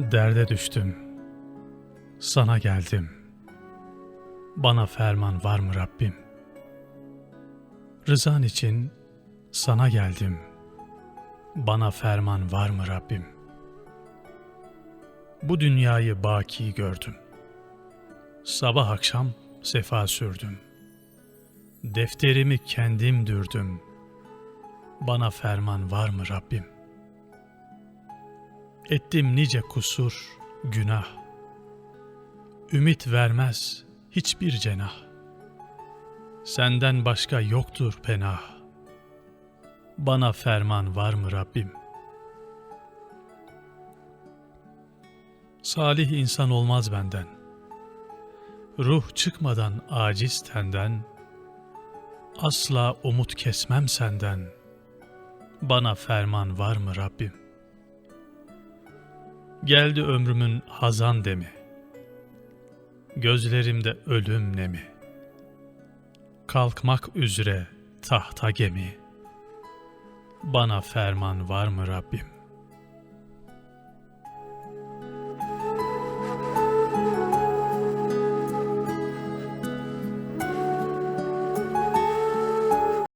Derde düştüm. Sana geldim. Bana ferman var mı Rabbim? Rızan için sana geldim. Bana ferman var mı Rabbim? Bu dünyayı baki gördüm. Sabah akşam sefa sürdüm. Defterimi kendim dürdüm. Bana ferman var mı Rabbim? Ettim nice kusur, günah. Ümit vermez hiçbir cenah. Senden başka yoktur penah. Bana ferman var mı Rabbim? Salih insan olmaz benden. Ruh çıkmadan aciz tenden. Asla umut kesmem senden. Bana ferman var mı Rabbim? Geldi ömrümün hazan demi. Gözlerimde ölüm nemi. Kalkmak üzere tahta gemi. Bana ferman var mı Rabbim?